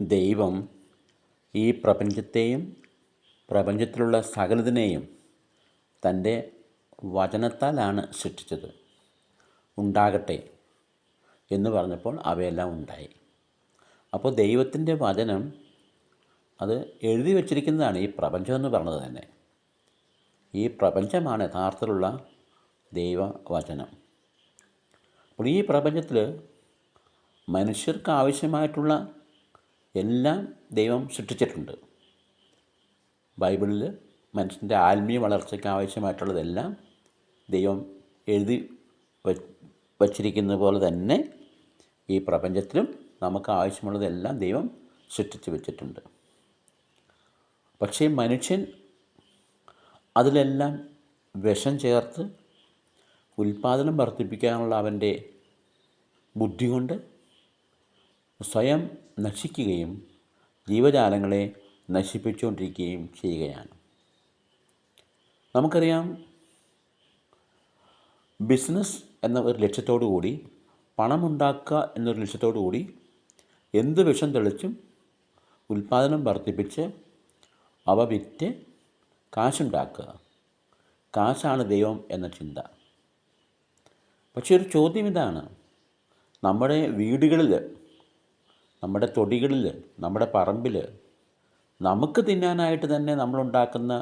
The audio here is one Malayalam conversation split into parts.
ദൈവം ഈ പ്രപഞ്ചത്തെയും പ്രപഞ്ചത്തിലുള്ള സകലതിനെയും തന്റെ വചനത്താലാണ് സൃഷ്ടിച്ചത്. ഉണ്ടാകട്ടെ എന്ന് പറഞ്ഞപ്പോൾ അവയെല്ലാം ഉണ്ടായി. അപ്പോൾ ദൈവത്തിന്റെ വചനം അത് എഴുതി വച്ചിരിക്കുന്നതാണ് ഈ പ്രപഞ്ചം എന്ന് പറഞ്ഞത് തന്നെ. ഈ പ്രപഞ്ചമാണ് യഥാർത്ഥത്തിലുള്ള ദൈവവചനം. അപ്പോൾ ഈ പ്രപഞ്ചത്തിൽ മനുഷ്യർക്ക് ആവശ്യമായിട്ടുള്ള എല്ലാം ദൈവം സൃഷ്ടിച്ചിട്ടുണ്ട്. ബൈബിളിൽ മനുഷ്യന്റെ ആത്മീയ വളർച്ചയ്ക്ക് ആവശ്യമായിട്ടുള്ളതെല്ലാം ദൈവം എഴുതി വച്ചിരിക്കുന്നത് പോലെ തന്നെ ഈ പ്രപഞ്ചത്തിലും നമുക്ക് ആവശ്യമുള്ളതെല്ലാം ദൈവം സൃഷ്ടിച്ചു വെച്ചിട്ടുണ്ട്. പക്ഷേ മനുഷ്യൻ അതിലെല്ലാം വിഷം ചേർത്ത് ഉൽപ്പാദനം വർദ്ധിപ്പിക്കാനുള്ള അവന്റെ ബുദ്ധി കൊണ്ട് സ്വയം നശിക്കുകയും ജീവജാലങ്ങളെ നശിപ്പിച്ചുകൊണ്ടിരിക്കുകയും ചെയ്യുകയാണ്. നമുക്കറിയാം ബിസിനസ് എന്ന ഒരു ലക്ഷ്യത്തോടു കൂടി പണമുണ്ടാക്കുക എന്നൊരു ലക്ഷ്യത്തോടു കൂടി എന്ത് വിഷം തെളിച്ചും ഉൽപ്പാദനം വർദ്ധിപ്പിച്ച് അവ വിറ്റ് കാശുണ്ടാക്കുക. കാശാണ് ദൈവം എന്ന ചിന്ത. പക്ഷേ ഒരു ചോദ്യം ഇതാണ്. നമ്മുടെ വീടുകളിൽ നമ്മുടെ തൊടികളിൽ നമ്മുടെ പറമ്പിൽ നമുക്ക് തിന്നാനായിട്ട് തന്നെ നമ്മളുണ്ടാക്കുന്ന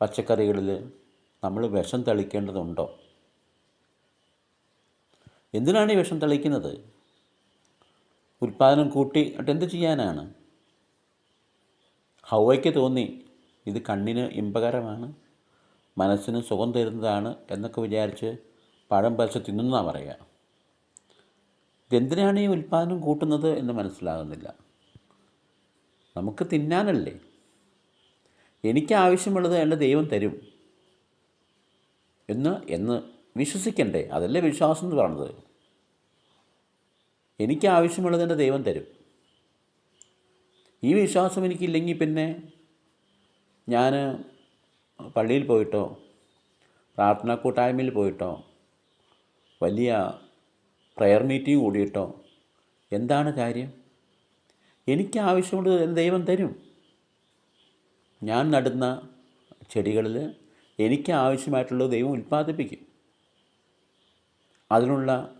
പച്ചക്കറികളിൽ നമ്മൾ വിഷം തളിക്കേണ്ടതുണ്ടോ? എന്തിനാണ് ഈ വിഷം തളിക്കുന്നത്? ഉൽപ്പാദനം കൂട്ടി എന്ത് ചെയ്യാനാണ്? ഹൗവയ്ക്ക് തോന്നി ഇത് കണ്ണിന് ഇമ്പകരമാണ് മനസ്സിന് സുഖം തരുന്നതാണ് എന്നൊക്കെ വിചാരിച്ച് പഴം പറിച്ച് തിന്നുന്നതാണ് പറയുക. ഇതെന്തിനാണ് ഈ ഉൽപ്പാദനം കൂട്ടുന്നത് എന്ന് മനസ്സിലാകുന്നില്ല. നമുക്ക് തിന്നാനല്ലേ? എനിക്ക് ആവശ്യമുള്ളത് എന്റെ ദൈവം തരും. എന്ന് എന്ന് വിശ്വസിക്കണ്ടേ? അതല്ലേ വിശ്വാസം എന്ന് പറയുന്നത് എനിക്ക് ആവശ്യമുള്ളത് എന്റെ ദൈവം തരും. ഈ വിശ്വാസം എനിക്കില്ലെങ്കിൽ പിന്നെ ഞാൻ പള്ളിയിൽ പോയിട്ടോ പ്രാർത്ഥനാ കൂട്ടായ്മയിൽ പോയിട്ടോ വലിയ പ്രയർ മീറ്റിംഗ് കൂടിയിട്ടോ? എന്താണ് കാര്യം? എനിക്ക് ആവശ്യമുള്ളത് ദൈവം തരും. ഞാൻ നടുന്ന ചെടികളിൽ എനിക്ക് ആവശ്യമായിട്ടുള്ളത് ദൈവം ഉൽപ്പാദിപ്പിക്കും. അതിനുള്ള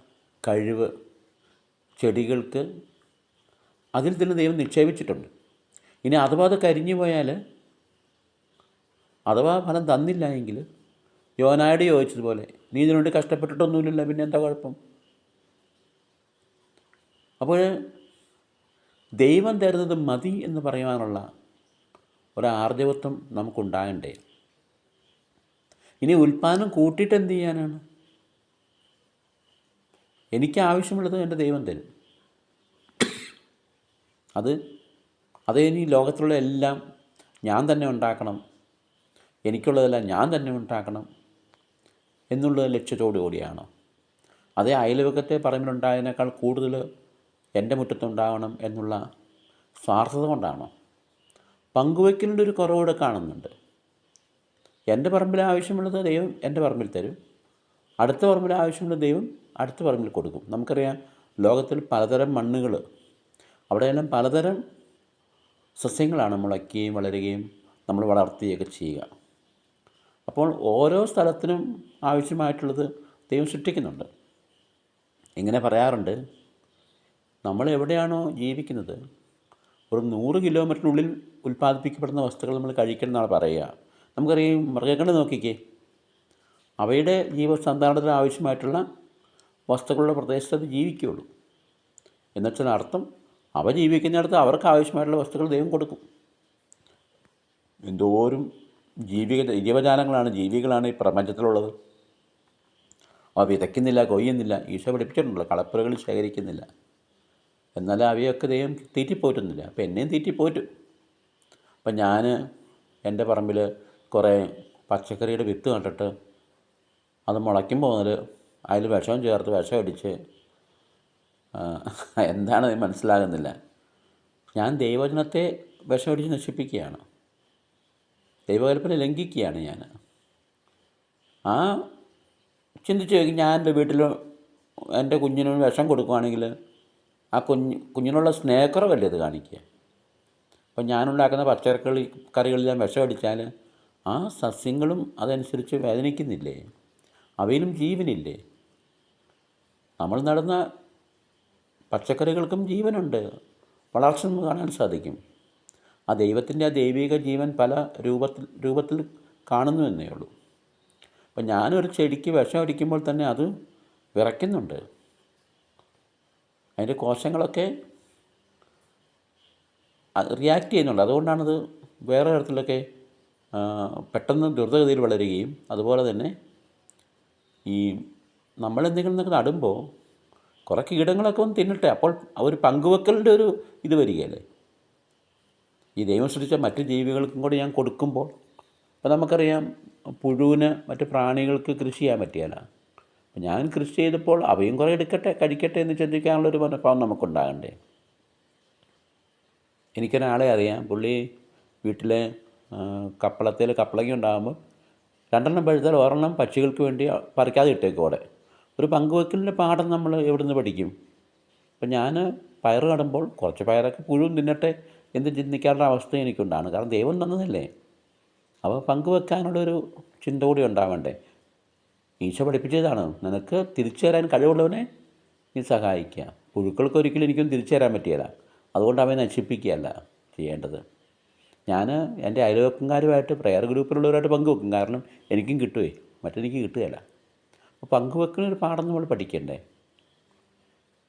കഴിവ് ചെടികൾക്ക് അതിൽ തന്നെ ദൈവം നിക്ഷേപിച്ചിട്ടുണ്ട്. ഇനി അഥവാ അത് കരിഞ്ഞു പോയാൽ അഥവാ ഫലം തന്നില്ല എങ്കിൽ യോനായോട് ചോദിച്ചതുപോലെ നീ ഇതിനുവേണ്ടി കഷ്ടപ്പെട്ടിട്ടൊന്നുമില്ലല്ലോ പിന്നെ എന്താ കുഴപ്പം? അപ്പോൾ ദൈവം തരുന്നത് മതി എന്ന് പറയുവാനുള്ള ഒരു ആർജവത്വം നമുക്കുണ്ടാകണ്ടേ? ഇനി ഉൽപ്പാദനം കൂട്ടിയിട്ട് എന്ത് ചെയ്യാനാണ്? എനിക്ക് ആവശ്യമുള്ളത് എന്റെ ദൈവം തരും. അത് അത് ഇനി ലോകത്തിലുള്ള എല്ലാം ഞാൻ തന്നെ ഉണ്ടാക്കണം. എനിക്കുള്ളതെല്ലാം ഞാൻ തന്നെ ഉണ്ടാക്കണം എന്നുള്ള ലക്ഷ്യത്തോടു കൂടിയാണോ അതേ അയൽവക്കത്തെ പറമ്പിലുണ്ടായതിനേക്കാൾ കൂടുതൽ എന്റെ മുറ്റത്തുണ്ടാവണം എന്നുള്ള സ്വാർത്ഥത കൊണ്ടാണോ? പങ്കുവയ്ക്കലിന്റെ ഒരു കുറവ് കാണുന്നുണ്ട്. എന്റെ പറമ്പിൽ ആവശ്യമുള്ളത് ദൈവം എന്റെ പറമ്പിൽ തരും. അടുത്ത പറമ്പിൽ ആവശ്യമുള്ള ദൈവം അടുത്ത പറമ്പിൽ കൊടുക്കും. നമുക്കറിയാം ലോകത്തിൽ പലതരം മണ്ണുകൾ. അവിടെയെല്ലാം പലതരം സസ്യങ്ങളാണ് മുളയ്ക്കുകയും വളരുകയും നമ്മൾ വളർത്തുകയൊക്കെ ചെയ്യുക. അപ്പോൾ ഓരോ സ്ഥലത്തിനും ആവശ്യമായിട്ടുള്ളത് ദൈവം സൃഷ്ടിക്കുന്നുണ്ട്. ഇങ്ങനെ പറയാറുണ്ട് നമ്മൾ എവിടെയാണോ ജീവിക്കുന്നത് ഒരു നൂറ് കിലോമീറ്ററിനുള്ളിൽ ഉൽപ്പാദിപ്പിക്കപ്പെടുന്ന വസ്തുക്കൾ നമ്മൾ കഴിക്കണം എന്നാണ് പറയുക. നമുക്കറിയാം മൃഗങ്ങളെ നോക്കിക്കേ. അവയുടെ ജീവസന്താനത്തിന് ആവശ്യമായിട്ടുള്ള വസ്തുക്കളുടെ പ്രദേശത്ത് അത് ജീവിക്കുകയുള്ളൂ. എന്നുവെച്ചാൽ അർത്ഥം അവ ജീവിക്കുന്നിടത്ത് അവർക്ക് ആവശ്യമായിട്ടുള്ള വസ്തുക്കൾ ദൈവം കൊടുക്കും. എന്തോരും ജീവിക ജീവജാലങ്ങളാണ് ജീവികളാണ് ഈ പ്രപഞ്ചത്തിലുള്ളത്. അവ വിതയ്ക്കുന്നില്ല കൊയ്യുന്നില്ല ഈശോ പഠിപ്പിച്ചിട്ടുണ്ടല്ലോ കളപ്പുരകൾ ശേഖരിക്കുന്നില്ല. എന്നാൽ അവയൊക്കെ ദൈവം തീറ്റിപ്പോറ്റുന്നില്ല. അപ്പോൾ എന്നെയും തീറ്റിപ്പോറ്റും. അപ്പം ഞാൻ എന്റെ പറമ്പിൽ കുറേ പച്ചക്കറിയുടെ വിത്ത് കണ്ടിട്ട് അത് മുളയ്ക്കുമ്പോൾ മുതൽ അതിൽ വിഷം ചേർത്ത് വിഷം അടിച്ച് എന്താണ് മനസ്സിലാകുന്നില്ല. ഞാൻ ദൈവജനത്തെ വിഷമടിച്ച് നശിപ്പിക്കുകയാണ്. ദൈവകൽപ്പന ലംഘിക്കുകയാണ് ഞാൻ. ആ ചിന്തിച്ച് ഞാൻ എന്റെ വീട്ടിൽ എന്റെ കുഞ്ഞിനും വിഷം കൊടുക്കുകയാണെങ്കിൽ ആ കുഞ്ഞ് കുഞ്ഞിനുള്ള സ്നേഹക്കുറവല്ലേ ഇത് കാണിക്കുക? അപ്പം ഞാനുണ്ടാക്കുന്ന പച്ചക്കറി ഞാൻ വിഷം അടിച്ചാൽ ആ സസ്യങ്ങളും അതനുസരിച്ച് വേദനിക്കുന്നില്ലേ? അവയിലും ജീവനില്ലേ? നമ്മൾ നടന്ന പച്ചക്കറികൾക്കും ജീവനുണ്ട്. വളർച്ച നമുക്ക് കാണാൻ സാധിക്കും. ആ ദൈവത്തിന്റെ ആ ദൈവിക ജീവൻ പല രൂപത്തിൽ രൂപത്തിൽ കാണുന്നു എന്നേ ഉള്ളൂ. അപ്പം ഞാനൊരു ചെടിക്ക് വിഷം അടിക്കുമ്പോൾ തന്നെ അത് വിറയ്ക്കുന്നുണ്ട്. അതിന്റെ കോശങ്ങളൊക്കെ റിയാക്ട് ചെയ്യുന്നുണ്ട്. അതുകൊണ്ടാണത് വേറെ തരത്തിലൊക്കെ പെട്ടെന്ന് ദ്രുതഗതിയിൽ വളരുകയും അതുപോലെ തന്നെ ഈ നമ്മളെന്തെങ്കിലും ഒക്കെ നടുമ്പോൾ കുറേ കീടങ്ങളൊക്കെ ഒന്ന് തിന്നിട്ടെ. അപ്പോൾ ഒരു പങ്കുവെക്കലിന്റെ ഒരു ഇത് വരികയല്ലേ? ഈ ദൈവം സൃഷ്ടിച്ച മറ്റ് ജീവികൾക്കും കൂടി ഞാൻ കൊടുക്കുമ്പോൾ അപ്പോൾ നമുക്കറിയാം പുഴുവിന് മറ്റ് പ്രാണികൾക്ക് കൃഷി ചെയ്യാൻ പറ്റിയല്ല അപ്പം ഞാൻ കൃഷി ചെയ്തപ്പോൾ അവയും കുറേ എടുക്കട്ടെ കഴിക്കട്ടെ എന്ന് ചിന്തിക്കാനുള്ളൊരു മനഃഭാവം നമുക്കുണ്ടാകണ്ടേ? എനിക്കൊരാളെ അറിയാം. പുള്ളി വീട്ടിലെ കപ്പളത്തിൽ കപ്പളങ്ങി ഉണ്ടാകുമ്പോൾ രണ്ടെണ്ണം പഴുത്താൽ ഒരെണ്ണം പക്ഷികൾക്ക് വേണ്ടി പറിക്കാതെ ഇട്ടേക്കോടെ ഒരു പങ്കുവെക്കലിന്റെ പാഠം നമ്മൾ എവിടെ നിന്ന് പഠിക്കും? അപ്പം ഞാൻ പയർ കടുമ്പോൾ കുറച്ച് പയറൊക്കെ പുഴുവും തിന്നട്ടെ എന്ന് ചിന്തിക്കാനുള്ള അവസ്ഥ എനിക്കുണ്ടാണ്. കാരണം ദൈവം തന്നതല്ലേ? അപ്പോൾ പങ്കുവെക്കാനുള്ളൊരു ചിന്ത കൂടി ഉണ്ടാവണ്ടേ? ഈശോ പഠിപ്പിച്ചതാണ് നിനക്ക് തിരിച്ചു തരാൻ കഴിവുള്ളവനെ നീ സഹായിക്കുക പുഴുക്കൾക്ക് ഒരിക്കലും എനിക്കൊന്നും തിരിച്ചു തരാൻ പറ്റിയല്ല അതുകൊണ്ട് അവയെ നശിപ്പിക്കുകയല്ല ചെയ്യേണ്ടത്. ഞാൻ എന്റെ അയൽവക്കംകാരുമായിട്ട് പ്രെയർ ഗ്രൂപ്പിലുള്ളവരായിട്ട് പങ്കുവെക്കും. കാരണം എനിക്കും കിട്ടുമേ മറ്റെനിക്ക് കിട്ടുകയില്ല. അപ്പോൾ പങ്കുവെക്കുന്ന ഒരു പാഠം നമ്മൾ പഠിക്കണ്ടേ?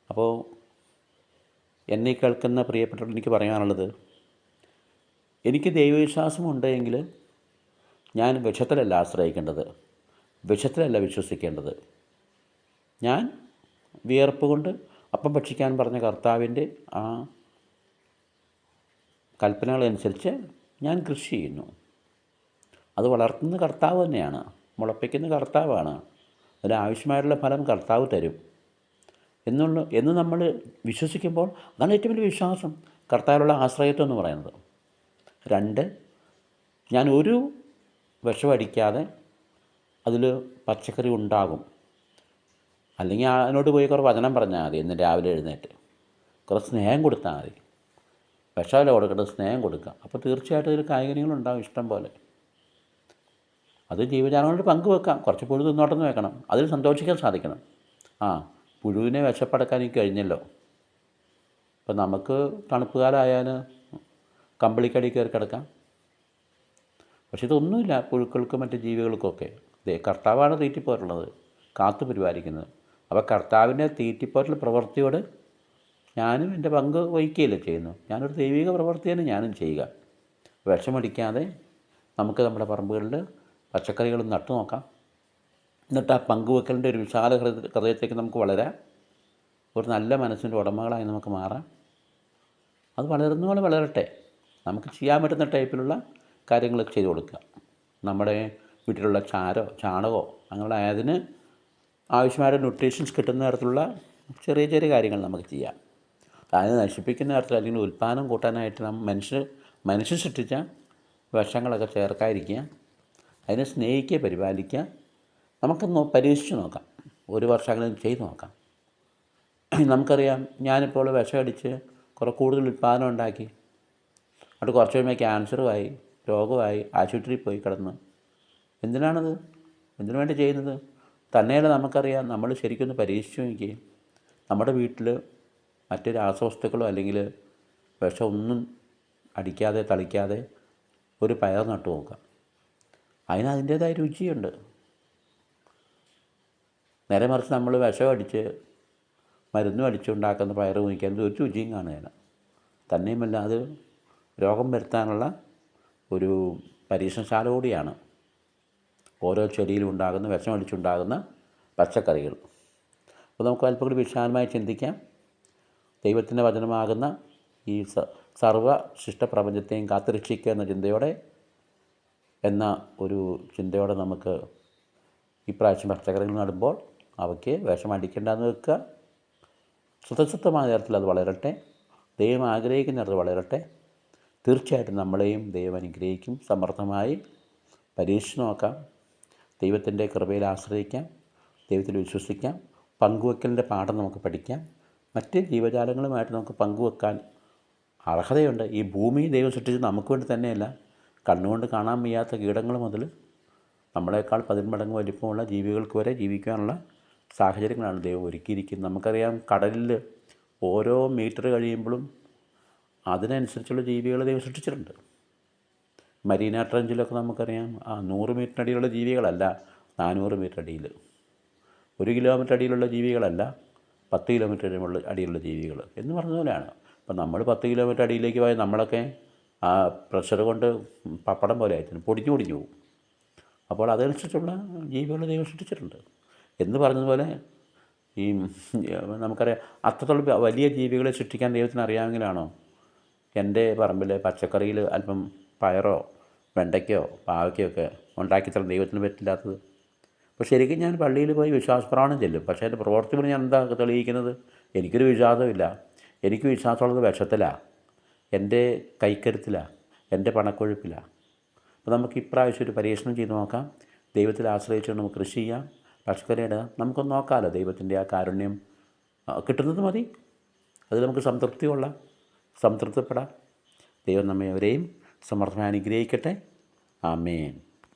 അപ്പോൾ എന്നെ കേൾക്കുന്ന പ്രിയപ്പെട്ടവർ എനിക്ക് പറയാനുള്ളത് എനിക്ക് ദൈവവിശ്വാസമുണ്ടെങ്കിൽ ഞാൻ വിഷത്തിലല്ല ആശ്രയിക്കേണ്ടത്. വിഷത്തിലല്ല വിശ്വസിക്കേണ്ടത്. ഞാൻ വിയർപ്പ് കൊണ്ട് അപ്പം ഭക്ഷിക്കാൻ പറഞ്ഞ കർത്താവിന്റെ ആ കൽപ്പനകളനുസരിച്ച് ഞാൻ കൃഷി ചെയ്യുന്നു. അത് വളർത്തുന്ന കർത്താവ് തന്നെയാണ് മുളപ്പിക്കുന്ന കർത്താവാണ്. അതിനാവശ്യമായിട്ടുള്ള ഫലം കർത്താവ് തരും. എന്നുള്ള എന്ന് നമ്മൾ വിശ്വസിക്കുമ്പോൾ അതാണ് ഏറ്റവും വലിയ വിശ്വാസം. കർത്താവിലുള്ള ആശ്രയത്വം എന്ന് പറയുന്നത്. രണ്ട് ഞാൻ ഒരു വിഷം അടിക്കാതെ അതിൽ പച്ചക്കറി ഉണ്ടാകും. അല്ലെങ്കിൽ അതിനോട് പോയി കുറേ വചനം പറഞ്ഞാൽ മതി ഇന്ന് രാവിലെ എഴുന്നേറ്റ്. കുറേ സ്നേഹം കൊടുത്താൽ മതി. വിഷമല്ല കൊടുക്കേണ്ടത് സ്നേഹം കൊടുക്കുക അപ്പോൾ തീർച്ചയായിട്ടും ഇതിൽ കായികനികളുണ്ടാകും ഇഷ്ടം പോലെ. അത് ജീവജാലങ്ങളോട് പങ്കുവെക്കാം കുറച്ച് പുഴു തിന്നോട്ടെന്ന് വെക്കണം. അതിൽ സന്തോഷിക്കാൻ സാധിക്കണം. ആ പുഴുവിനെ വിശപ്പടക്കാൻ എനിക്ക് കഴിഞ്ഞല്ലോ. ഇപ്പം നമുക്ക് തണുപ്പ് കാലമായാൽ കമ്പിളിക്കടി കയറി കിടക്കാം. പക്ഷെ ഇതൊന്നുമില്ല പുഴുക്കൾക്കും മറ്റ് ജീവികൾക്കൊക്കെ കർത്താവാണ് തീറ്റിപ്പോരുള്ളത് കാത്തു പരിപാലിക്കുന്നത് അപ്പോൾ കർത്താവിന്റെ തീറ്റിപ്പോറ്റൽ പ്രവൃത്തിയോട് ഞാനും എന്റെ പങ്ക് വഹിക്കുകയല്ലേ ചെയ്യുന്നു. ഞാനൊരു ദൈവിക പ്രവൃത്തിയാണ് ഞാനും ചെയ്യുക. വിഷമടിക്കാതെ നമുക്ക് നമ്മുടെ പറമ്പുകളിൽ പച്ചക്കറികൾ നട്ടു നോക്കാം. എന്നിട്ട് ആ പങ്കുവെക്കലിന്റെ ഒരു വിശാല ഹൃദയ ഹൃദയത്തേക്ക് നമുക്ക് വളരാം. ഒരു നല്ല മനസ്സിന്റെ ഉടമകളായി നമുക്ക് മാറാം. അത് വളരുന്ന പോലെ വളരട്ടെ. നമുക്ക് ചെയ്യാൻ പറ്റുന്ന ടൈപ്പിലുള്ള കാര്യങ്ങളൊക്കെ ചെയ്തു കൊടുക്കുക. നമ്മുടെ വീട്ടിലുള്ള ചാരോ ചാണകമോ അങ്ങനെയുള്ള അതിന് ആവശ്യമായ ന്യൂട്രീഷൻസ് കിട്ടുന്ന തരത്തിലുള്ള ചെറിയ ചെറിയ കാര്യങ്ങൾ നമുക്ക് ചെയ്യാം. അതിനെ നശിപ്പിക്കുന്ന തരത്തിൽ അല്ലെങ്കിൽ ഉൽപ്പാദനം കൂട്ടാനായിട്ട് നമ്മൾ മനുഷ്യർ മനുഷ്യൻ സൃഷ്ടിച്ച വിഷങ്ങളൊക്കെ ചേർക്കാതിരിക്കുക അതിനെ സ്നേഹിക്കുക പരിപാലിക്കുക. നമുക്കൊന്ന് പരീക്ഷിച്ച് നോക്കാം. ഒരു വർഷം അങ്ങനെ ചെയ്ത് നോക്കാം. നമുക്കറിയാം ഞാനിപ്പോൾ വിഷമടിച്ച് കുറേ കൂടുതൽ ഉൽപ്പാദനം ഉണ്ടാക്കി. അവിടെ കുറച്ച് കഴിയുമ്പോൾ ക്യാൻസറുമായി രോഗമായി ആശുപത്രിയിൽ പോയി കിടന്ന് എന്തിനാണത്? എന്തിനു വേണ്ടി ചെയ്യുന്നത്? തന്നെയല്ല നമുക്കറിയാം. നമ്മൾ ശരിക്കും ഒന്ന് പരീക്ഷിച്ചു നോക്കി നമ്മുടെ വീട്ടിൽ മറ്റു രാസവസ്തുക്കളോ അല്ലെങ്കിൽ വിഷമൊന്നും അടിക്കാതെ തളിക്കാതെ ഒരു പയർ നട്ടു നോക്കാം. അതിന് അതിന്റേതായ രുചിയുണ്ട്. നേരെ മറിച്ച് നമ്മൾ വിഷം അടിച്ച് മരുന്നും അടിച്ചുണ്ടാക്കുന്ന പയർ നോക്കിയാൽ ഒരു രുചിയും കാണുകയാണ് തന്നെയുമല്ല അത് രോഗം വരുത്താനുള്ള ഒരു പരീക്ഷണശാല കൂടിയാണ്. ഓരോ ചെടിയിലും ഉണ്ടാകുന്ന വിഷം അടിച്ചുണ്ടാകുന്ന പച്ചക്കറികൾ. അപ്പോൾ നമുക്ക് അല്പം കൂടി വിശാലമായി ചിന്തിക്കാം. ദൈവത്തിന്റെ വചനമാകുന്ന ഈ സർവ ശിഷ്ടപ്രപഞ്ചത്തെയും കാത്തുരക്ഷിക്കുക എന്ന ചിന്തയോടെ എന്ന ഒരു ചിന്തയോടെ നമുക്ക് ഇപ്രാവശ്യം പച്ചക്കറികൾ നടുമ്പോൾ അവയ്ക്ക് വിഷം അടിക്കേണ്ടെന്ന് വെക്കുക. സ്വതസിദ്ധമായ തരത്തിൽ അത് വളരട്ടെ. ദൈവം ആഗ്രഹിക്കുന്ന ആഗ്രഹിക്കുന്നിടത്ത് വളരട്ടെ. തീർച്ചയായിട്ടും നമ്മളെയും ദൈവം അനുഗ്രഹിക്കും. സമർത്ഥമായി പരീക്ഷിച്ച് നോക്കാം. ദൈവത്തിന്റെ കൃപയിൽ ആശ്രയിക്കാം ദൈവത്തിൽ വിശ്വസിക്കാം പങ്കുവെക്കലിന്റെ പാഠം നമുക്ക് പഠിക്കാം. മറ്റ് ജീവജാലങ്ങളുമായിട്ട് നമുക്ക് പങ്കുവെക്കാൻ അർഹതയുണ്ട്. ഈ ഭൂമി ദൈവം സൃഷ്ടിച്ച് നമുക്ക് വേണ്ടി തന്നെയല്ല. കണ്ണുകൊണ്ട് കാണാൻ വയ്യാത്ത കീടങ്ങൾ മുതൽ നമ്മളെക്കാൾ പതിന്മടങ്ങ് വലിപ്പമുള്ള ജീവികൾക്ക് വരെ ജീവിക്കാനുള്ള സാഹചര്യങ്ങളാണ് ദൈവം ഒരുക്കിയിരിക്കുന്നത്. നമുക്കറിയാം കടലിൽ ഓരോ മീറ്റർ കഴിയുമ്പോഴും അതിനനുസരിച്ചുള്ള ജീവികൾ ദൈവം സൃഷ്ടിച്ചിട്ടുണ്ട്. മരീന ട്രഞ്ചിലൊക്കെ നമുക്കറിയാം. ആ നൂറ് മീറ്റർ അടിയിലുള്ള ജീവികളല്ല നാനൂറ് മീറ്റർ അടിയിൽ. ഒരു കിലോമീറ്റർ അടിയിലുള്ള ജീവികളല്ല പത്ത് കിലോമീറ്റർ അടിയിലുള്ള ജീവികൾ എന്ന് പറഞ്ഞ പോലെയാണ്. അപ്പം നമ്മൾ പത്ത് കിലോമീറ്റർ അടിയിലേക്ക് പോയാൽ നമ്മളൊക്കെ ആ പ്രഷർ കൊണ്ട് പപ്പടം പോലെ ആയിട്ടുണ്ട് പൊടിഞ്ഞു പൊടിഞ്ഞു പോകും. അപ്പോൾ അതനുസരിച്ചുള്ള ജീവികൾ ദൈവം സൃഷ്ടിച്ചിട്ടുണ്ട്. എന്ന് പറഞ്ഞതുപോലെ ഈ നമുക്കറിയാം അത്രത്തോളം വലിയ ജീവികളെ സൃഷ്ടിക്കാൻ ദൈവത്തിന് അറിയാമെങ്കിലാണോ? എന്റെ പറമ്പിൽ പച്ചക്കറിയിൽ അല്പം പയറോ വെണ്ടയ്ക്കോ പാവയ്ക്കോ ഒക്കെ ഉണ്ടാക്കിത്തരാൻ ദൈവത്തിന് പറ്റില്ലാത്തത്. അപ്പോൾ ശരിക്കും ഞാൻ പള്ളിയിൽ പോയി വിശ്വാസപ്രാണം ചെല്ലും. പക്ഷേ പ്രവർത്തി ഞാൻ എന്താ തെളിയിക്കുന്നത്? എനിക്കൊരു വിശ്വാസമില്ല എനിക്ക് വിശ്വാസമുള്ളത് വിഷത്തിലാണ് എന്റെ കൈക്കരുത്തിലാണ് എന്റെ പണക്കൊഴുപ്പിലാണ് അപ്പോൾ നമുക്ക് ഇപ്രാവശ്യം ഒരു പരീക്ഷണം ചെയ്ത് നോക്കാം. ദൈവത്തിൽ ആശ്രയിച്ചുകൊണ്ട് നമുക്ക് കൃഷി ചെയ്യാം. പച്ചക്കറി നമുക്കൊന്ന് നോക്കാമല്ലോ ദൈവത്തിന്റെ ആ കാരുണ്യം. കിട്ടുന്നത് മതി. അതിൽ നമുക്ക് സംതൃപ്തി കൊള്ളാം സംതൃപ്തിപ്പെടാം. ദൈവം നമ്മെ അവരെയും സമർത്ഥമായി അനുഗ്രഹിക്കട്ടെ. ആമേൻ.